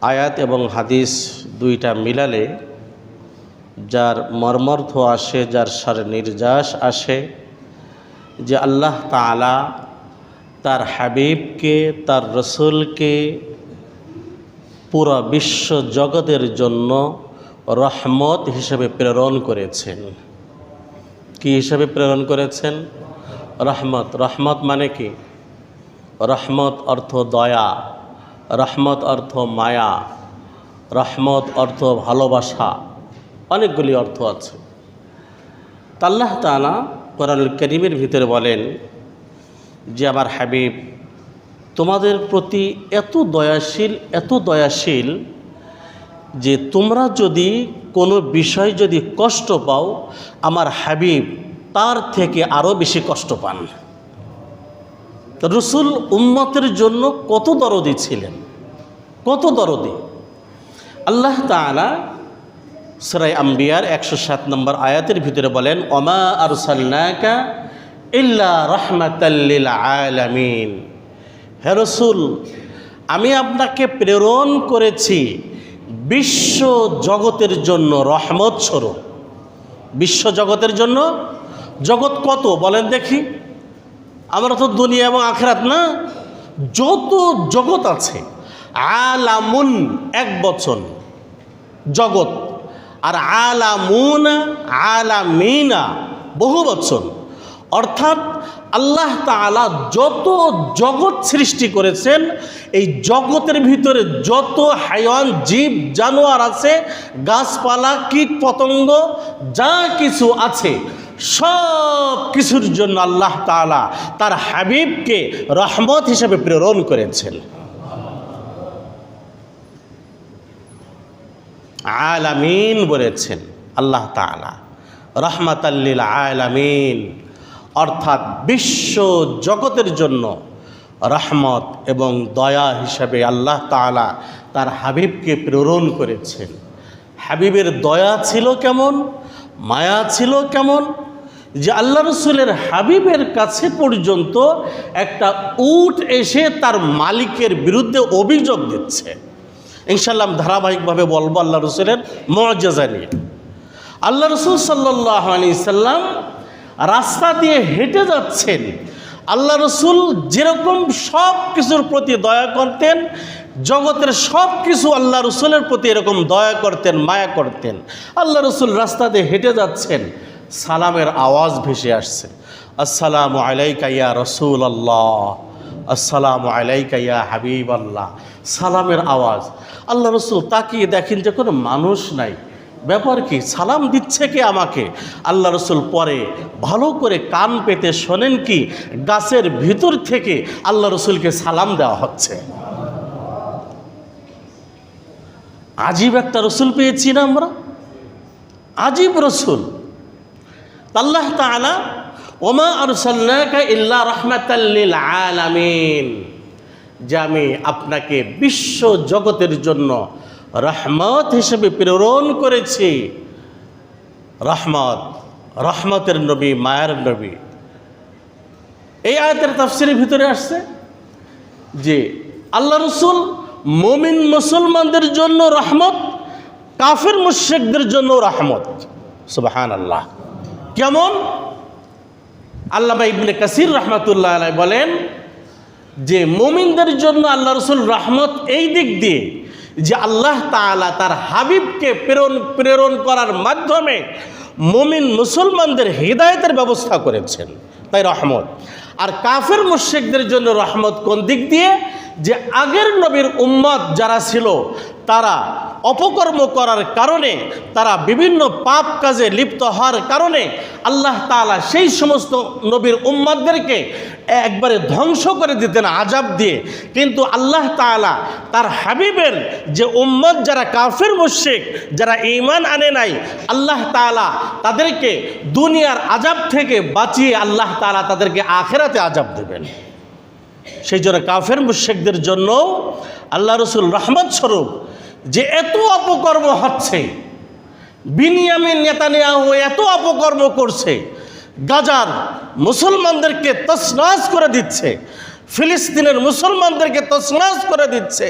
আয়াত এবং হাদিস দুইটা মিলালে যার মর্মর্থ আসে, যার সার নির্যাস আসে, যে আল্লাহ তালা তার হাবিবকে, তার রসুলকে পুরো বিশ্ব জগতের জন্য রহমত হিসেবে প্রেরণ করেছেন। কি হিসেবে প্রেরণ করেছেন? রহমত। রহমত মানে কি? রহমত অর্থ দয়া। রহমত অর্থ মায়া, রহমত অর্থ ভালোবাসা, অনেকগুলি অর্থ আছে। তা আল্লাহ তালা কোরআনুল করিমের ভিতরে বলেন যে, আমার হাবিব, তোমাদের প্রতি এত দয়াশীল এত দয়াশীল যে, তোমরা যদি কোনো বিষয় যদি কষ্ট পাও, আমার হাবিব তার থেকে আরও বেশি কষ্ট পান। রসুল উম্মতের জন্য কত দরদি ছিলেন। কত দরদি? আল্লাহ তালা সরাই আম্বিয়ার একশো সাত নম্বর আয়াতের ভিতরে বলেন অমা আর সাল্লাকা ইল্লা রহমাতাল্লিল আলামিন। হে রসুল, আমি আপনাকে প্রেরণ করেছি বিশ্ব জগতের জন্য রহমত স্বরূপ। বিশ্ব জগতের জন্য? জগৎ কত? বলেন দেখি। আমরা তো দুনিয়া এবং আখরাত না, যত জগৎ আছে আলামুন এক বচন, জগৎ। আর আলামুন, আলামিনা বহু বচন। অর্থাৎ আল্লাহ তালা যত জগৎ সৃষ্টি করেছেন, এই জগতের ভিতরে যত হায়ান, জীব, জানোয়ার আছে, গাছপালা, কীট পতঙ্গ, যা কিছু আছে, সব কিছুর জন্য আল্লাহ তালা তার হাবিবকে রহমত হিসেবে প্রেরণ করেছেন। আলামিন বলেছেন, আল্লাহ তালা রহমাতাল্লিল আলামিন, অর্থাৎ বিশ্ব জগতের জন্য রহমত এবং দয়া হিসাবে আল্লাহ তালা তার হাবিবকে প্রেরণ করেছেন। হাবিবের দয়া ছিল কেমন? মায়া ছিল কেমন? যে আল্লাহ রসুলের হাবিবের কাছে পর্যন্ত একটা উট এসে তার মালিকের বিরুদ্ধে অভিযোগ দিচ্ছে। ইনশাল্লাহ ধারাবাহিকভাবে বলব আল্লাহ রসুলের মর্যাদা নিয়ে। আল্লাহ রসুল সাল্লাহ আলি সাল্লাম রাস্তা দিয়ে হেঁটে যাচ্ছেন। আল্লাহ রসুল যেরকম সব কিছুর প্রতি দয়া করতেন, জগতের সব কিছু আল্লাহ রসুলের প্রতি এরকম দয়া করতেন, মায়া করতেন। আল্লাহ রসুল রাস্তা দিয়ে হেঁটে যাচ্ছেন, সালামের আওয়াজ ভেসে আসছে। আসসালামু আলাইকা ইয়া রসুল আল্লাহ আসসালামু আলাইকা ইয়া হাবিব আল্লাহ সালামের আওয়াজ। আল্লাহ রসুল তাকিয়ে দেখেন যে কোনো মানুষ নাই। ব্যাপার কি? সালাম দিচ্ছে কে আমাকে? আল্লাহ রসুল পরে ভালো করে কান পেতে শোনেন কি? গাছের ভিতর থেকে আল্লাহ রসুলকে সালাম দেওয়া হচ্ছে। আজীব একটা রসুল পেয়েছি না আমরা? আজীব রসুল। আল্লাহ তা তালা ওমা আর ইল্লা রহমাতাল্লিল আলামিন। যে আমি আপনাকে বিশ্ব জগতের জন্য রহমত হিসেবে প্রেরণ করেছি। রহমত, রহমতের নবী, মায়ের নবী। এই আয়তের তাফসিরের ভিতরে আসছে যে আল্লাহ রসুল মমিন মুসলমানদের জন্য রহমত, কাফের মুশেকদের জন্য রহমত। সুবাহান আল্লাহ কেমন? আল্লাহ ইবনে কাসির রহমতুল্লাহ বলেন যে মোমিনদের জন্য আল্লাহ রসুল রহমত এই দিক দিয়ে যে আল্লাহ তালা তার হাবিবকে প্রেরণ প্রেরণ করার মাধ্যমে মোমিন মুসলমানদের হৃদায়তের ব্যবস্থা করেছেন। তাই রহমত। আর কাফের মুশেকদের জন্য রহমত কোন দিক দিয়ে? যে আগের নবীর উম্মত যারা ছিল, তারা অপকর্ম করার কারণে, তারা বিভিন্ন পাপ কাজে লিপ্ত হওয়ার কারণে আল্লাহ তালা সেই সমস্ত নবীর উম্মাদদেরকে একবারে ধ্বংস করে দিতেন আজাব দিয়ে। কিন্তু আল্লাহ তালা তার হাবিবের যে উম্মত যারা কাফের মুশেক যারা ইমান আনে নাই, আল্লাহ তালা তাদেরকে দুনিয়ার আজাব থেকে বাঁচিয়ে আল্লাহ তালা তাদেরকে আখেরাতে আজাব দেবেন। সেই জন্য কাফের মুশেকদের জন্য আল্লাহ রসুল রহমত স্বরূপ যে এত অপকর্ম হচ্ছে, বিনিয়ামিন নেতানিয়াহু এত অপকর্ম করছে, গাজার মুসলমানদেরকে তসনাস করে দিচ্ছে, ফিলিস্তিনের মুসলমানদেরকে তসনাস করে দিচ্ছে,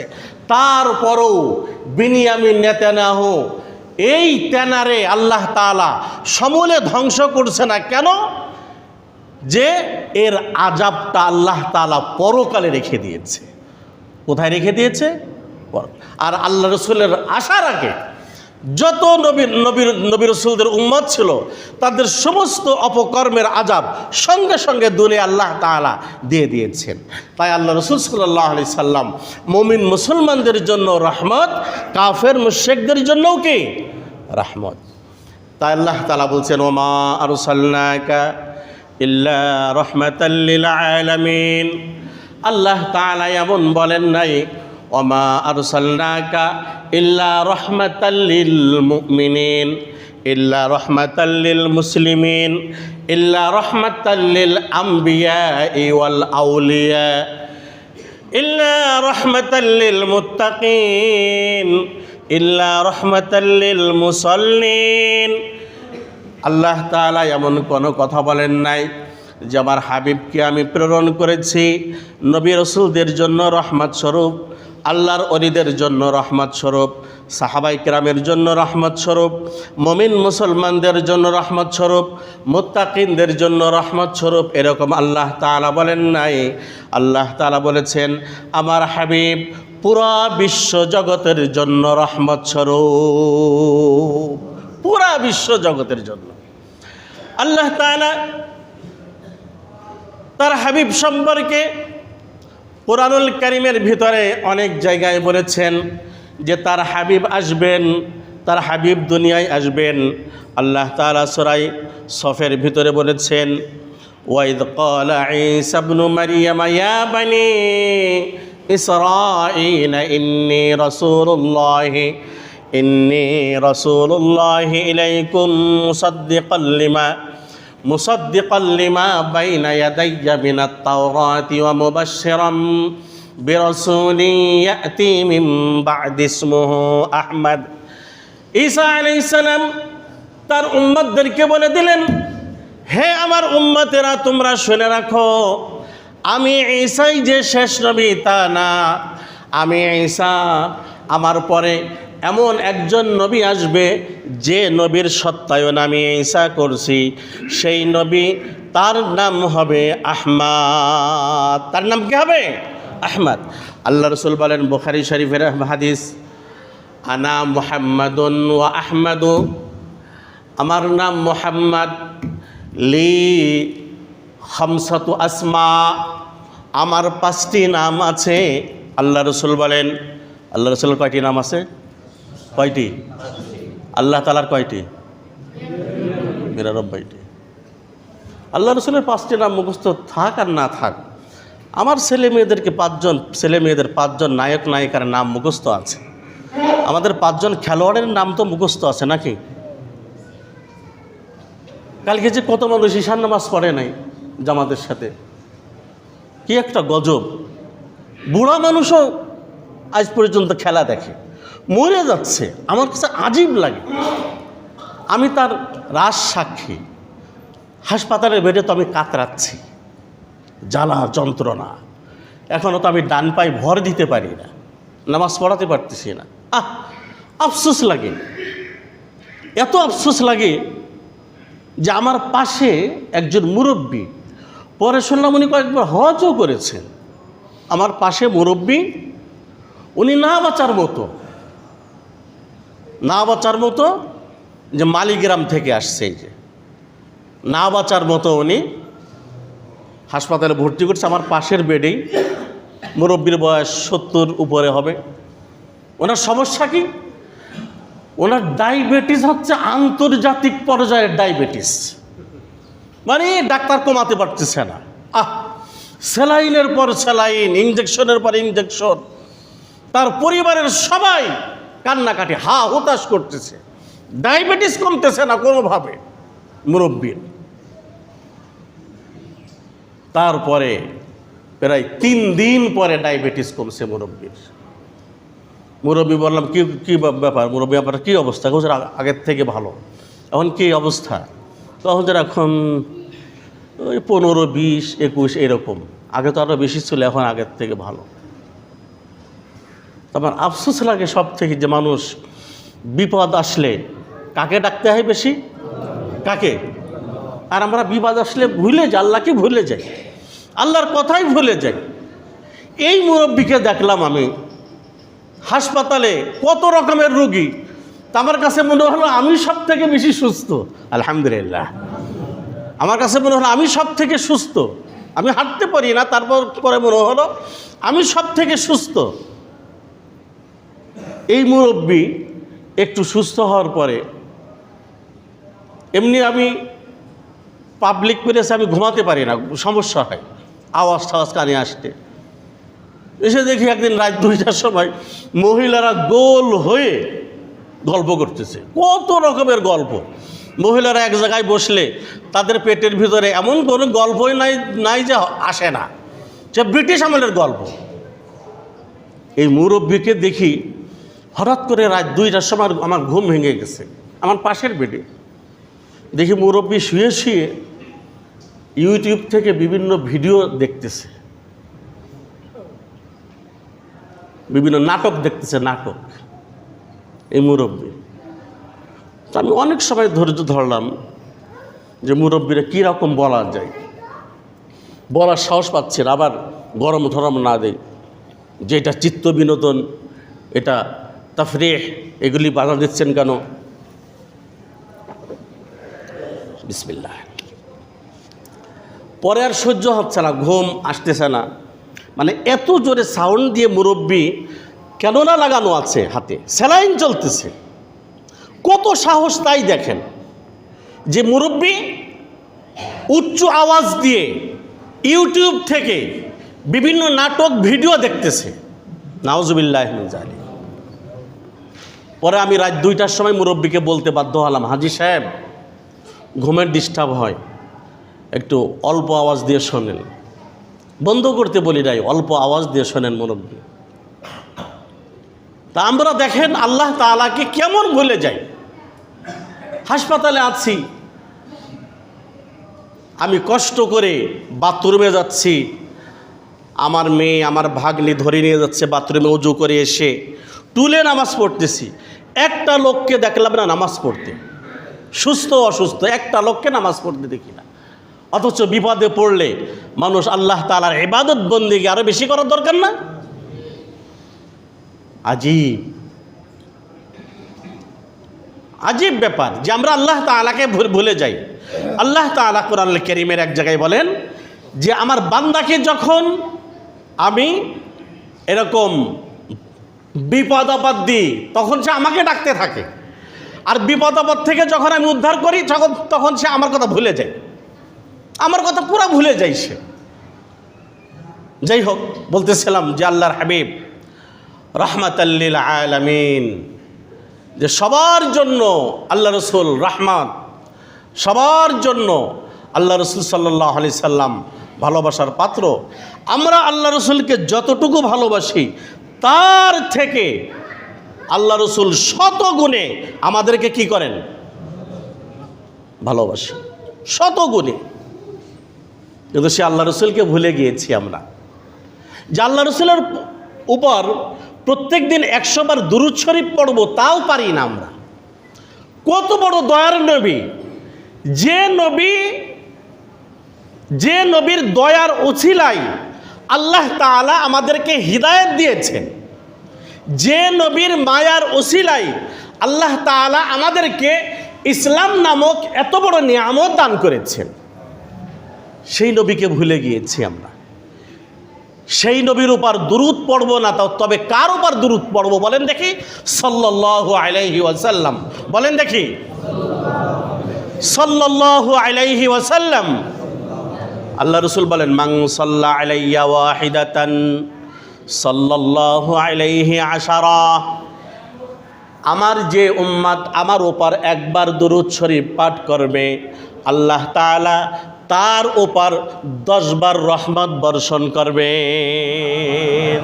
তারপরও বিনিয়ামিন নেতানাহ এই তেনারে আল্লাহ তাআলা সমূলে ধ্বংস করছে না কেন? যে এর আজাবটা আল্লাহ তালা পরকালে রেখে দিয়েছে। কোথায় রেখে দিয়েছে? আর আল্লাহ রসুলের আসার আগে যত নবীর নবীর নবী রসুলদের উম্মত ছিল, তাদের সমস্ত অপকর্মের আজাব সঙ্গে সঙ্গে দূরে আল্লাহ তাআলা দিয়ে দিয়েছেন। তাই আল্লাহ রসুল সাল্লাহ আলি সাল্লাম মমিন মুসলমানদের জন্য রহমত, কাফের মুশেকদের জন্যও কি? রহমত। তাই আল্লাহ তালা বলছেন, ওমা আরসাল্লাকা ইল্লা রহমাতাল্লিল আলামিন। আল্লাহ তাআলা এমন বলেন নাই, ওমা আরসালনাকা ইল্লা রহমাতাল্লিল মুমিনিন, ইল্লা রহমাতাল্লিল মুসলিমিন, ইল্লা রহমাতাল্লিল আম্বিয়া ওয়াল আউলিয়া, ইল্লা রহমাতাল্লিল মুত্তাকিন, ইল্লা রহমাতাল্লিল মুসল্লিন। আল্লাহ তাআলা এমন কোনো কথা বলেন নাই যে আমার হাবিবকে আমি প্রেরণ করেছি। নবী রসুলদের জন্য রহমত স্বরূপ, আল্লাহর অলিদের জন্য রহমত স্বরূপ সাহাবাই কেরামের জন্য রহমত স্বরূপ, মমিন মুসলমানদের জন্য রহমত স্বরূপ, মোত্তাকিনদের জন্য রহমত স্বরূপ এরকম আল্লাহ তাআলা বলেন নাই। আল্লাহ তাআলা বলেছেন, আমার হাবিব পুরা বিশ্ব জগতের জন্য রহমত স্বরূপ। পুরা বিশ্ব জগতের জন্য। আল্লাহ তাআলা তার হাবিব সম্পর্কে কোরআনুল করিমের ভিতরে অনেক জায়গায় বলেছেন যে তার হাবিব আসবেন তার হাবিব দুনিয়ায় আসবেন আল্লাহ তাআলা সরাই সফের ভিতরে বলেছেন ওয়াইদ قال عيسى ابن مريم يا بني إسرائيل إني رسول الله إني رسول الله إليكم مصدقا لما مصدقا لما بين يدي من التوراة ومبشرا برسول يأتي من بعد اسمه أحمد ঈসা আলাইহিস সালাম তার উম্মতদেরকে বলে দিলেন হে আমার উম্মতেরা তোমরা শুনে রাখো আমি ঈসাই যে শেষ নবী তা না আমি ঈসা আমার পরে এমন একজন নবী আসবে যে নবীর সত্যায়ন আমি ঈসা করছি। সেই নবী তার নাম হবে আহমাদ। তার নাম কি হবে? আহমাদ। আল্লাহ রসুল বলেন, বুখারি শরীফের হাদিস, আনা মুহাম্মাদুন ওয়া আহমাদু। আমার নাম মোহাম্মদ। লি হামসাতু আসমা। আমার পাঁচটি নাম আছে। আল্লাহ রসুল বলেন, আল্লাহ রসুল কয়টি নাম আছে? কয়টি? আল্লাহ তালার কয়টি? নিরানব্বইটি। আল্লাহ রসুলের পাঁচটি নাম মুখস্থ থাক আর না থাক, আমার ছেলে মেয়েদেরকে পাঁচজন, ছেলে মেয়েদের পাঁচজন নায়ক, নায়িকার নাম মুখস্থ আছে। আমাদের পাঁচজন খেলোয়াড়ের নাম তো মুখস্থ আছে নাকি? কালকে যে কত মানুষ ঈশান নামাজ পড়ে নাই জামাতের সাথে, কি একটা গজব। বুড়া মানুষও আজ পর্যন্ত খেলা দেখে। মরে যাচ্ছে। আমার কাছে আজীব লাগে। আমি তার রাস সাক্ষী। হাসপাতালের বেডে তো আমি কাতরাচ্ছি। জ্বালা, যন্ত্রণা। এখনও তো আমি ডান পায়ে ভর দিতে পারি না। নামাজ পড়াতে পারতেছি না। আহ, আফসোস লাগে। এত আফসোস লাগে যে আমার পাশে একজন মুরব্বী পরে শুনলাম উনি কয়েকবার হজও করেছেন। আমার পাশে মুরব্বী, উনি না বাঁচার মতো না বাঁচার মতো যে মালিগ্রাম থেকে আসছে এই যে। না বাঁচার মতো উনি হাসপাতালে ভর্তি করছে, আমার পাশের বেডেই। মুরব্বীর বয়স সত্তর উপরে হবে। ওনার সমস্যা কি? ওনার ডায়াবেটিস হচ্ছে আন্তর্জাতিক পর্যায়ের ডায়াবেটিস। মানে ডাক্তার কমাতে পারতেছে না। আহ, স্যালাইনের পর স্যালাইন ইঞ্জেকশনের পর ইঞ্জেকশন তার পরিবারের সবাই কান্নাকাটি, হা হতাশ করতেছে। ডায়াবেটিস কমতেছে না কোনোভাবে মুরব্বীর তারপরে প্রায় তিন দিন পরে ডায়াবেটিস কমছে মুরব্বীর। মুরব্বী বললাম, কি, কী ব্যাপার মুরব্বী ব্যাপারটা কী অবস্থা? হুজুর আগের থেকে ভালো। এখন কী অবস্থা? তো হুজুর এখন ওই পনেরো, বিশ, একুশ, এরকম। আগে তো আরও বেশি ছিল, এখন আগের থেকে ভালো। আমার আফসোস লাগে সব থেকে যে মানুষ বিপদ আসলে কাকে ডাকতে হয় বেশি? কাকে? আর আমরা বিপদ আসলে ভুলে যাই, আল্লাহকে ভুলে যাই, আল্লাহর কথাই ভুলে যাই। এই মুরব্বীকে দেখলাম আমি, হাসপাতালে কত রকমের রুগী। আমার কাছে মনে হলো আমি সব থেকে বেশি সুস্থ। আলহামদুলিল্লাহ। আমার কাছে মনে হলো আমি সব থেকে সুস্থ। আমি হাঁটতে পারি না, তারপর পরে মনে হলো আমি সব থেকে সুস্থ। এই মুরব্বী একটু সুস্থ হওয়ার পরে, এমনি আমি পাবলিক প্লেসে আমি ঘুমাতে পারি না, সমস্যা হয়। আওয়াজ টাওয়াজ কানে আসতে। এসে দেখি একদিন রাত দুইটার সময় মহিলারা গোল হয়ে গল্প করতেছে। কত রকমের গল্প। মহিলারা এক জায়গায় বসলে তাদের পেটের ভিতরে এমন কোনো গল্পই নাই নাই যে আসে না। সে ব্রিটিশ আমলের গল্প। এই মুরব্বীকে দেখি হঠাৎ করে রাত দুইটার সময় আমার ঘুম ভেঙে গেছে। আমার পাশের বেডে। দেখি মুরব্বী শুয়ে শুয়ে ইউটিউব থেকে বিভিন্ন ভিডিও দেখতেছে। বিভিন্ন নাটক দেখতেছে, নাটক। এই মুরব্বী। তো আমি অনেক সময় ধৈর্য ধরলাম যে মুরব্বীরা কীরকম বলা যায়। বলার সাহস পাচ্ছে না, আবার গরম ধরম না দেয় যে এটা চিত্ত বিনোদন, এটা তাফরেহ, এগুলি বাধা দিচ্ছেন কেন? বিসমিল্লাহ। পরে আর সহ্য হচ্ছে না, ঘুম আসতেছে না। মানে এত জোরে সাউন্ড দিয়ে মুরব্বী কেন না লাগানো আছে হাতে, স্যালাইন চলতেছে। কত সাহস তাই দেখেন। যে মুরব্বী উচ্চ আওয়াজ দিয়ে ইউটিউব থেকে বিভিন্ন নাটক, ভিডিও দেখতেছে। নাওজবিল্লাহ জানি পরে আমি রাত দুইটার সময় মুরব্বীকে বলতে বাধ্য হলাম, হাজি সাহেব, ঘুমের ডিস্টার্ব হয়। একটু অল্প আওয়াজ দিয়ে শোনেন। বন্ধ করতে বলি নাই, অল্প আওয়াজ দিয়ে শোনেন মুরব্বী। তা আমরা দেখেন আল্লাহ তালাকে কেমন ভুলে যাই। হাসপাতালে আছি। আমি কষ্ট করে বাথরুমে যাচ্ছি। আমার মেয়ে, আমার ভাগ্নি ধরে নিয়ে যাচ্ছে, বাথরুমে উজু করে এসে টুলে নামাজ পড়তেছি। একটা লোককে দেখলাম না নামাজ পড়তে। সুস্থ অসুস্থ, একটা লোককে নামাজ পড়তে দেখি না। অথচ বিপদে পড়লে মানুষ আল্লাহ তালার ইবাদত বন্দিকে আরও বেশি করার দরকার না? আজীব। আজীব ব্যাপার যে আমরা আল্লাহ তালাকে ভুল- ভুলে যাই। আল্লাহ তালা কোরআন করিমের এক জায়গায় বলেন যে, আমার বান্দাকে যখন আমি এরকম বিপদ আপদ দিই তখন সে আমাকে ডাকতে থাকে। আর বিপদ আপদ থেকে যখন আমি উদ্ধার করি, তখন তখন সে আমার কথা ভুলে যায়। আমার কথা পুরো ভুলে যায় সে। যাই হোক, বলতেছিলাম যে আল্লাহর হাবিব রহমাতাল্লিল আলামিন, যে সবার জন্য আল্লাহ রসুল রহমান সবার জন্য আল্লাহ রসুল সাল্লাহ আলি সাল্লাম ভালোবাসার পাত্র। আমরা আল্লাহ রসুলকে যতটুকু ভালোবাসি তার থেকে আল্লাহ রসুল শত গুণে আমাদেরকে কি করেন? ভালোবাসি। শত গুণে। কিন্তু সে আল্লাহ রসুলকে ভুলে গিয়েছি আমরা। যে আল্লাহ রসুলের উপর প্রত্যেক দিন একশো বার দুরুদ শরীফ পড়ব, তাও পারি না আমরা। কত বড় দয়ার নবী। যে নবী যে নবীর দয়ার উছিলাই আল্লাহ তাআলা আমাদেরকে হৃদায়ত দিয়েছেন। যে নবীর মায়ার ওসিলাই আল্লাহ তাআলা আমাদেরকে ইসলাম নামক এত বড় নিয়ামত দান করেছেন। সেই নবীকে ভুলে গিয়েছি আমরা। সেই নবীর উপর দুরুদ পড়ব না, তো তবে কার উপর দুরুদ পড়ব বলেন দেখি? সাল্লাল্লাহু আলাইহি ওয়াসাল্লাম। বলেন দেখি। সাল্লাল্লাহু আলাইহি ওয়াসাল্লাম। আল্লাহ রসুল বলেন মাং সাল্লা আলাইয়া আলাইহি আশারা। আমার যে উম্মাদ আমার ওপর একবার দুরুদ শরীফ পাঠ করবে, আল্লাহ তাআলা তার ওপর দশবার রহমত বর্ষণ করবেন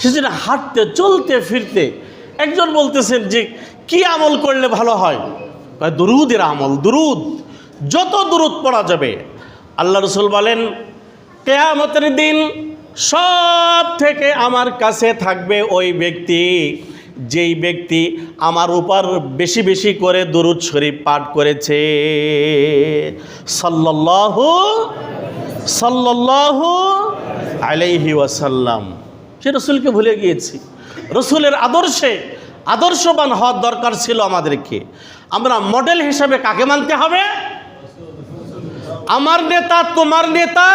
সেজন্য হাঁটতে, চলতে, ফিরতে একজন বলতেছেন যে, কি আমল করলে ভালো হয়? দুরুদের আমল, দুরুদ। যত দুরুদ পড়া যাবে আল্লাহ রসুল বলেন, কেয়ামতের দিন সব থেকে আমার কাছে থাকবে ওই ব্যক্তি, যেই ব্যক্তি আমার উপর বেশি বেশি করে দুরুদ শরীফ পাঠ করেছে। সাল্লাল্লাহু সাল্লাল্লাহু আলাইহি ওয়াসাল্লাম। সে রসুলকে ভুলে গিয়েছি। রসুলের আদর্শে, আদর্শবান হওয়ার দরকার ছিল আমাদেরকে। আমরা মডেল হিসাবে কাকে মানতে হবে? আমার নেতা, তোমার নেতা?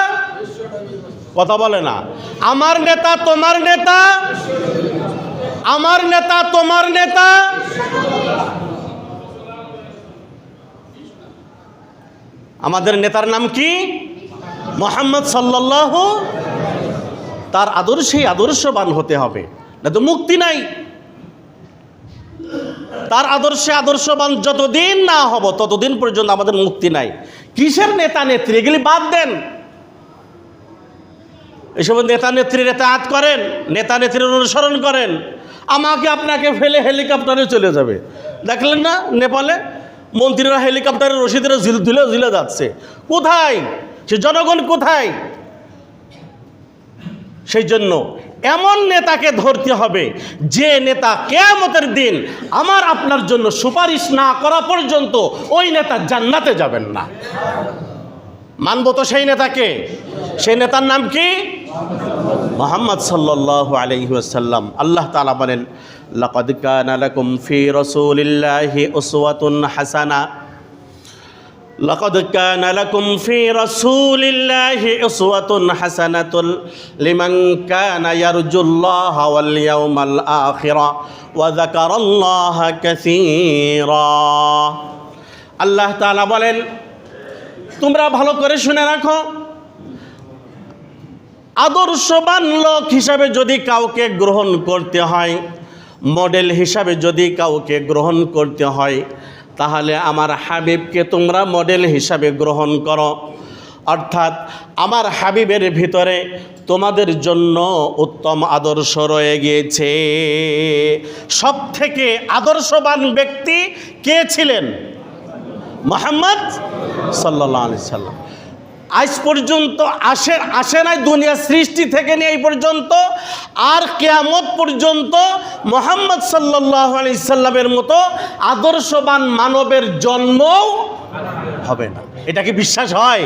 কথা বলে না। আমার নেতা, তোমার নেতা? আমার নেতা, তোমার নেতা? আমাদের নেতার নাম কি? মোহাম্মদ সাল্লাহ তার আদর্শেই আদর্শবান হতে হবে। না তো মুক্তি নাই। তার আদর্শে আদর্শবান যতদিন না হব, ততদিন পর্যন্ত আমাদের মুক্তি নাই। কিসের নেতা নেত্রী? এগুলি বাদ দেন। এসব নেতা নেত্রীর এতাহাত করেন, নেতা নেত্রীর অনুসরণ করেন। আমাকে আপনাকে ফেলে হেলিকপ্টারে চলে যাবে। দেখলেন না নেপালে? মন্ত্রীরা হেলিকপ্টারের রশিদের ঝিল ঝিলে যাচ্ছে। কোথায়? সে জনগণ কোথায়? সেই জন্য এমন নেতাকে ধরতে হবে, যে নেতা কেয়ামতের দিন আমার আপনার জন্য সুপারিশ না করা পর্যন্ত ওই নেতা জান্নাতে যাবেন না। মানব তো সেই নেতাকে। সেই নেতার নাম কি? মোহাম্মদ সাল্লাল্লাহু আলাইহি ওয়াসাল্লাম। আল্লাহ তাআলা বলেন, লাকাদ কানা লাকুম ফি রাসূলিল্লাহি উসওয়াতুন হাসানা। لقد كان لكم في رسول الله أسوة حسنة لمن كان يرجو الله واليوم الآخر وذكر الله كثيرا আল্লাহ তাআলা বলেন তোমরা ভালো করে শুনে রাখো আদর্শবান লোক হিসাবে যদি কাউকে গ্রহণ করতে হয় মডেল হিসাবে যদি কাউকে গ্রহণ করতে হয় তাহলে আমার হাবিবকে তোমরা মডেল হিসাবে গ্রহণ করো। অর্থাৎ আমার হাবিবের ভিতরে তোমাদের জন্য উত্তম আদর্শ রয়ে গিয়েছে। সব থেকে আদর্শবান ব্যক্তি কে ছিলেন? মোহাম্মদ সাল্লাহ আলি সাল্লাম। আজ পর্যন্ত আসে আসে নাই দুনিয়া সৃষ্টি থেকে নিয়ে এই পর্যন্ত। আর কেয়ামত পর্যন্ত মোহাম্মদ সাল্লাহ আলি সাল্লামের মতো আদর্শবান মানবের জন্মও হবে না। এটা কি বিশ্বাস হয়?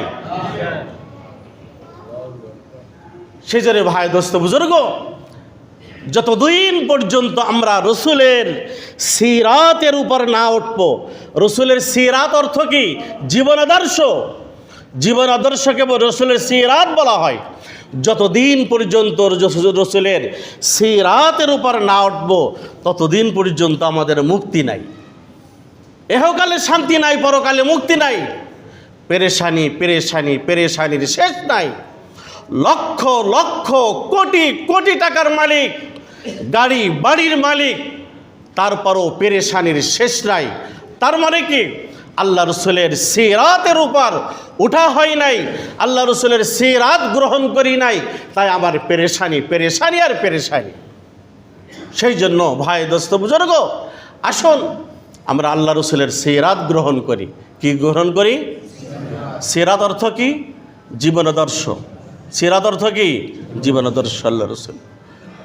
সেজন্য ভাই, দোস্ত বুজুর্গ, যতদিন পর্যন্ত আমরা রসুলের সিরাতের উপর না উঠব, রসুলের সিরাত অর্থ কি? জীবন আদর্শ জীবন আদর্শকে রসুলের সিরাত বলা হয়। যতদিন পর্যন্ত রসুলের সিরাতের উপর না উঠব, ততদিন পর্যন্ত আমাদের মুক্তি নাই। এহকালে শান্তি নাই, পরকালে মুক্তি নাই। পেরেশানি পেরেশানি, পেরেশানির শেষ নাই। লক্ষ লক্ষ, কোটি কোটি টাকার মালিক, গাড়ি, বাড়ির মালিক, তারপরও পেরেশানির শেষ নাই। তার মানে কি? আল্লাহ রসুলের সিরাতের উপর উঠা হয় নাই। আল্লাহ রসুলের সিরাত গ্রহণ করি নাই। তাই আমার পেরেশানি পেরেশানি আর পেরেশানি। সেই জন্য ভাই, দোস্ত, বুজুর্গ, আসুন আমরা আল্লাহ রসুলের সিরাত গ্রহণ করি। কি গ্রহণ করি? সিরাত অর্থ কি? জীবনাদর্শ সিরাত অর্থ কি? জীবনাদর্শ আল্লাহ রসুল।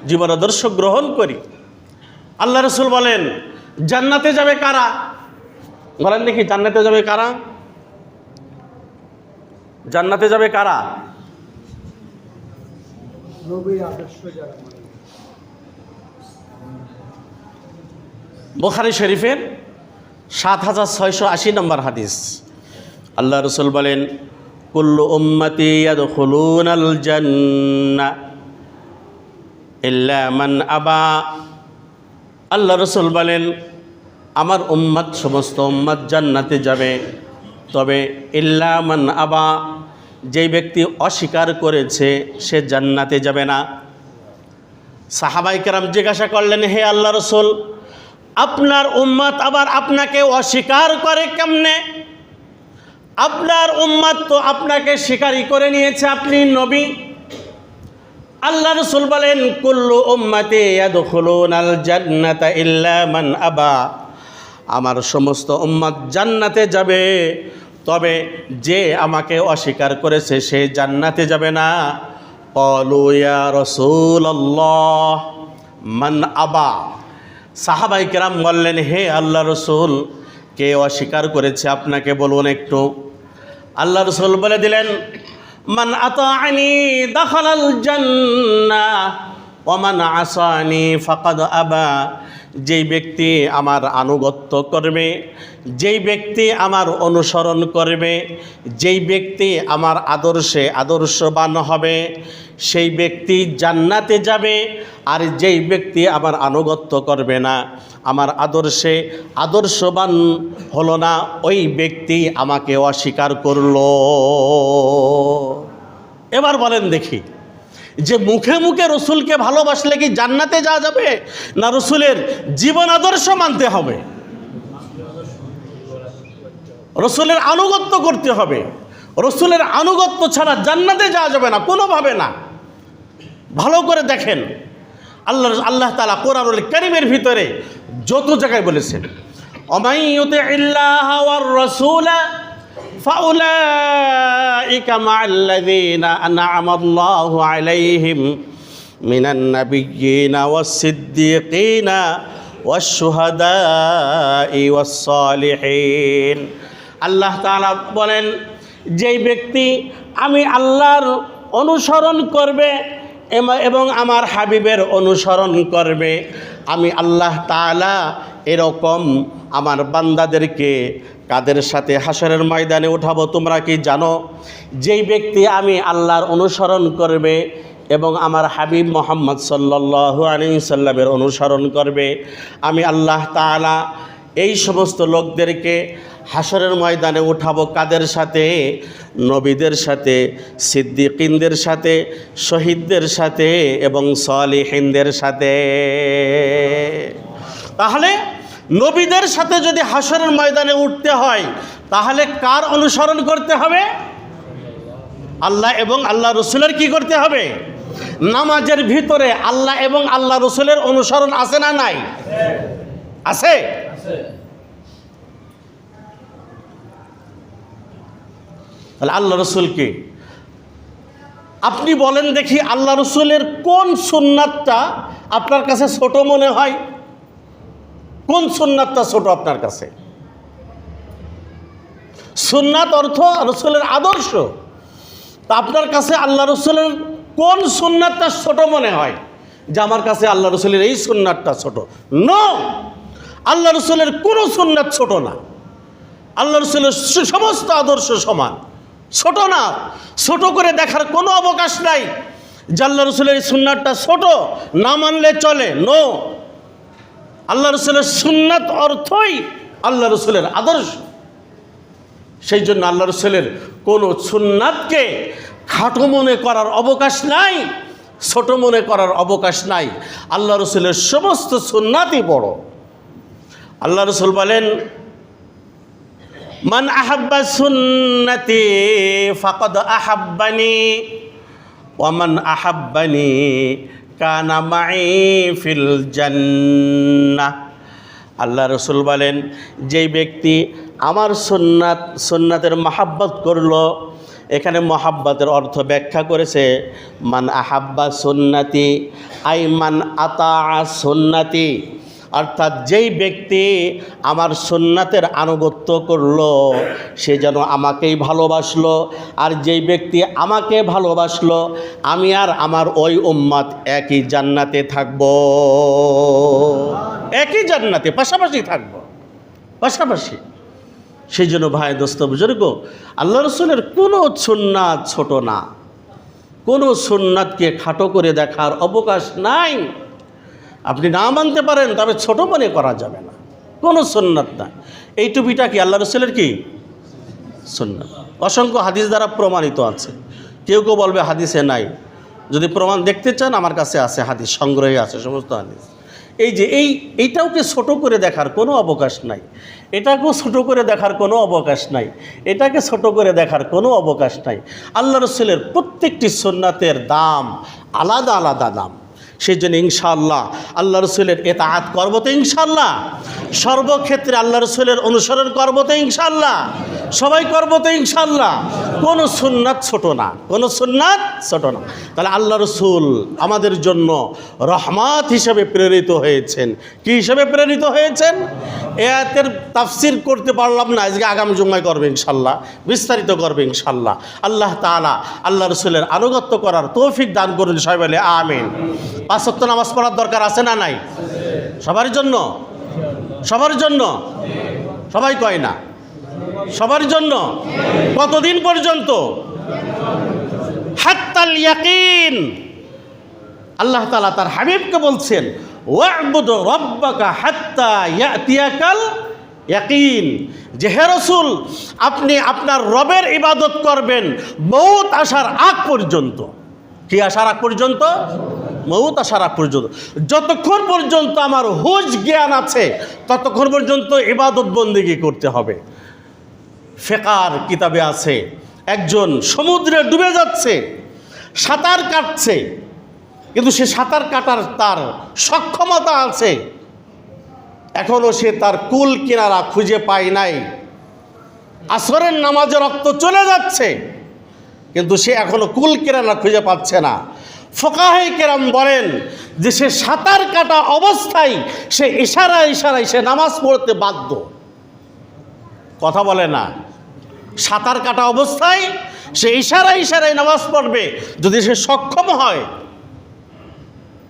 জীবনাদর্শ গ্রহণ করি। আল্লাহ রসুল বলেন, জান্নাতে যাবে কারা? বলেন দেখি জান্নাতে যাবে কারা? জান্নাতে যাবে কারা? বোখারি শরীফের সাত হাজার ছয়শো আশি নম্বর হাদিস। আল্লাহ রসুল বলেন কুল্লু উম্মতি ইয়াদখুলুন আল ইল্লা মান আবা। আল্লাহ রসুল বলেন আমার উম্মত, সমস্ত উম্মত জান্নাতে যাবে। তবে ইল্লা মান আবা, যেই ব্যক্তি অস্বীকার করেছে, সে জান্নাতে যাবে না। সাহাবাই কেরাম জিজ্ঞাসা করলেন, হে আল্লাহ রসুল, আপনার উম্মত আবার আপনাকে অস্বীকার করে কেমনে? আপনার উম্মত তো আপনাকে স্বীকারই করে নিয়েছে, আপনি নবী। আল্লাহ রসুল বলেন, কুল্লু উম্মাতে ইয়াদখুলুন আল জান্নাতা ইল্লা মান আবা। আমার সমস্ত উম্মাদ জান্নাতে যাবে। তবে যে আমাকে অস্বীকার করেছে সে জান্নাতে যাবে না। কলুয়া রসুল মান আবা। সাহাবাই কেরাম বললেন, হে আল্লাহ রসুল, কে অস্বীকার করেছে আপনাকে বলুন একটু? আল্লাহ রসুল বলে দিলেন, মান আতানি দখলাল জান্না মান আসানি ফকদ আবা। যেই ব্যক্তি আমার আনুগত্য করবে, যেই ব্যক্তি আমার অনুসরণ করবে, যেই ব্যক্তি আমার আদর্শে আদর্শবান হবে, সেই ব্যক্তি জান্নাতে যাবে আর যেই ব্যক্তি আমার আনুগত্য করবে না। আমার আদর্শে আদর্শবান হলো না, ওই ব্যক্তি আমাকে অস্বীকার করল। এবার বলেন দেখি যে মুখে মুখে রসুলকে ভালোবাসলে কি জান্নাতে যাওয়া যাবে? না রসুলের জীবন আদর্শ মানতে হবে? রসুলের আনুগত্য করতে হবে। রসুলের আনুগত্য ছাড়া জান্নাতে যাওয়া যাবে না, কোনোভাবে না। ভালো করে দেখেন। আল্লাহ আল্লাহ তালা কোরআনুল করিমের ভিতরে যত জায়গায় বলেছেন অমাইয়তে ইল্লাহ রাসূলা فأولئك مع الذين أنعم الله عليهم من النبيين والصديقين والشهداء والصالحين আল্লাহ তাআলা বলেন যেই ব্যক্তি আমি আল্লাহর অনুসরণ করবে এম- এবং আমার হাবিবের অনুসরণ করবে আমি আল্লাহ তাআলা এরকম আমার বান্দাদেরকে কাদের সাথে হাসরের ময়দানে উঠাবো তোমরা কি জানো? যেই ব্যক্তি আমি আল্লাহর অনুসরণ করবে এবং আমার হাবিব মোহাম্মদ সাল্লাল্লাহু আলাইহি সাল্লামের অনুসরণ করবে, আমি আল্লাহ তাআলা এই সমস্ত লোকদেরকে হাসরের ময়দানে উঠাবো কাদের সাথে? নবীদের সাথে, সিদ্দিকিনদের সাথে, শহীদদের সাথে এবং সলিহিনদের সাথে। তাহলে নবীদের সাথে যদি হাসরের ময়দানে উঠতে হয়, তাহলে কার অনুসরণ করতে হবে? আল্লাহ এবং আল্লাহ রসুলের কি করতে হবে? নামাজের ভিতরে আল্লাহ এবং আল্লাহ রসুলের অনুসরণ আছে না নাই? আছে? তাহলে আল্লাহ রসুলকে আপনি বলেন দেখি আল্লাহ রসুলের কোন সুন্নাতটা আপনার কাছে ছোট মনে হয়? কোন সুন্নাতটা ছোট আপনার কাছে? সুন্নাত অর্থ রসুলের আদর্শ। তা আপনার কাছে আল্লাহ রসুলের কোন সুন্নাতটা ছোট মনে হয়? যে আমার কাছে আল্লাহ রসুলের এই সুন্নাতটা ছোট। নো আল্লাহ রসুলের কোনো সুন্নাত ছোট না। আল্লাহ রসুলের সমস্ত আদর্শ সমান। ছোট না। ছোট করে দেখার কোনো অবকাশ নাই যে আল্লাহ রসুলের এই সুন্নাতটা ছোট না মানলে চলে। নো আল্লাহ রসুলের সুন্নাত অর্থই আল্লাহ রসুলের আদর্শ। সেই জন্য আল্লাহ রসুলের কোনো সুন্নাতকে খাটো মনে করার অবকাশ নাই, ছোট মনে করার অবকাশ নাই। আল্লাহ রসুলের সমস্ত সুন্নাতই বড়। আল্লাহ রসুল বলেন, মান আহাব্বা সুন্নতি ফাকদ আহাব্বানি ওয়ামান আহাব্বানি কানা মাই ফিল জান্নাহ। আল্লাহ রসুল বলেন, যেই ব্যক্তি আমার সুন্নাত, সুন্নাতের মাহাব্বত করল, এখানে মহাব্বাতের অর্থ ব্যাখ্যা করেছে, মান আহাব্বা সুন্নাতি, আই মান আতা সুন্নাতি। অর্থাৎ যেই ব্যক্তি আমার সুন্নাতের আনুগত্য করল, সে যেন আমাকেই ভালোবাসলো। আর যেই ব্যক্তি আমাকে ভালোবাসলো, আমি আর আমার ওই উম্মাত একই জান্নাতে থাকব। একই জান্নাতে, পাশাপাশি থাকব। পাশাপাশি। সেই জন্য ভাই, দোস্ত, বুজুর্গ আল্লাহ রসুলের কোনো সুন্নাত ছোট না। কোনো সুন্নাতকে খাটো করে দেখার অবকাশ নাই। আপনি না মানতে পারেন, তবে ছোট মনে করা যাবে না। কোনো সুন্নাত না। এই টুপিটা কি আল্লাহ রসুলের কি? সুন্নাত। অসংখ্য হাদিস দ্বারা প্রমাণিত আছে। কেউ কেউ বলবে হাদিসে নাই। যদি প্রমাণ দেখতে চান, আমার কাছে আছে হাদিস, সংগ্রহে আছে, সমস্ত হাদিস। এই যে এই, এইটাওকে ছোট করে দেখার কোনো অবকাশ নাই। এটাকেও ছোট করে দেখার কোনো অবকাশ নাই। এটাকে ছোট করে দেখার কোনো অবকাশ নাই। আল্লাহ রসুলের প্রত্যেকটি সুন্নাতের দাম আলাদা আলাদা দাম। সেই জন্য ইনশাআল্লাহ আল্লাহ রসুলের এতাহাত করব তো ইনশাআল্লাহ। সর্বক্ষেত্রে আল্লাহ রসুলের অনুসরণ করব তো ইনশাআল্লাহ। সবাই করব তো ইনশাল্লাহ কোনো সুন্নাত ছোট না, কোনো সুন্নাত ছোট না। তাহলে আল্লাহ রসুল আমাদের জন্য রহমাত হিসেবে প্রেরিত হয়েছেন। কি হিসেবে প্রেরিত হয়েছেন? এ আয়াতের তাফসির করতে পারলাম না, আজকে আগামী জুম্মায় করবে ইনশাল্লাহ বিস্তারিত করবে ইনশাল্লাহ আল্লাহ তাআলা আল্লাহ রসুলের আনুগত্য করার তৌফিক দান করুন সবাই বলে, আমিন। পাঁচত্ব নামাজ পড়ার দরকার আছে না নাই? সবার জন্য? সবার জন্য? সবাই কয় না। সবার জন্য? কতদিন পর্যন্ত? হাত্তাল ইয়াকিন। আল্লাহ তাআলা তার হাবিবকে বলছেন হাত্তা ইয়াকিন। যে হে রসুল, আপনি আপনার রবের ইবাদত করবেন, মৌত আসার আগ পর্যন্ত। কি আসার আগ পর্যন্ত? মৌত আসার পর্যন্ত। যতক্ষণ পর্যন্ত আমার হুজ জ্ঞান আছে, ততক্ষণ পর্যন্ত ইবাদত বন্দিগি করতে হবে। ফেকার কিতাবে আছে, একজন সমুদ্রে ডুবে যাচ্ছে, সাঁতার কাটছে, কিন্তু সে সাঁতার কাটার তার সক্ষমতা আছে। এখনও সে তার কুল কিনারা খুঁজে পায় নাই। আসরের নামাজে রক্ত চলে যাচ্ছে, কিন্তু সে এখনও কুল কিনারা খুঁজে পাচ্ছে না। ফোকাহে কেরাম বলেন যে সে সাঁতার কাটা অবস্থায় সে ইশারা ইশারায় সে নামাজ পড়তে বাধ্য। কথা বলে না। সাঁতার কাটা অবস্থায় সে ইশারা ইশারায় নামাজ পড়বে। যদি সে সক্ষম হয়,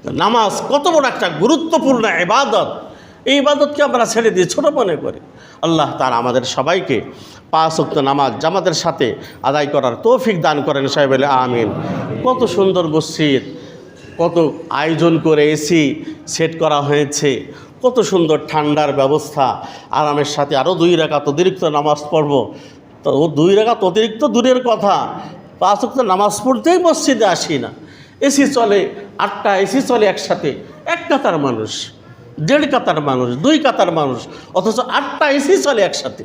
নামাজ কত বড় একটা গুরুত্বপূর্ণ ইবাদত। এই ইবাদতকে আমরা ছেড়ে দিয়ে ছোট মনে করি। আল্লাহ তার আমাদের সবাইকে পাঁচ উক্ত নামাজ জামাতের সাথে আদায় করার তৌফিক দান করেন। সাহেব আমিন। কত সুন্দর মসজিদ, কত আয়োজন করে এসি সেট করা হয়েছে, কত সুন্দর ঠান্ডার ব্যবস্থা, আরামের সাথে আরও দুই রাকাত অতিরিক্ত নামাজ পড়ব। তো ও দুই রাকাত অতিরিক্ত দূরের কথা, পাঁচ উক্ত নামাজ পড়তেই মসজিদে আসি না। এসি চলে, আটটা এসি চলে একসাথে, এক কাতার মানুষ। দেড় কাতার মানুষ, দুই কাতার মানুষ, অথচ আটটা এসি চলে একসাথে।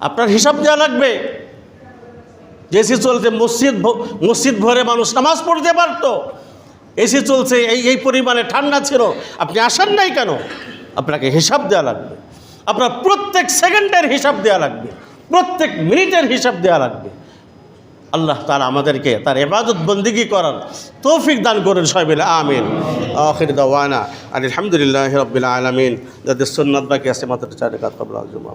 আপনার হিসাব দেওয়া লাগবে। যে এসি চলছে, মসজিদ মসজিদ ভরে মানুষ নামাজ পড়তে পারতো। এসি চলছে, এই এই পরিমাণে ঠান্ডা ছিল। আপনি আসেন নাই কেন? আপনাকে হিসাব দেওয়া লাগবে। আপনার প্রত্যেক সেকেন্ডের হিসাব দেওয়া লাগবে। প্রত্যেক মিনিটের হিসাব দেওয়া লাগবে। আল্লাহ তার আমাদেরকে তার এবাদত বন্দিগি করার তৌফিক দান করেন সবাই মিলে, আমিন। আখির দাওয়ানা আলহামদুলিল্লাহ রবিল আলমিন। যাদের সন্ন্যাদ বাকি আছে, মাত্র চার কাত কবলা জমা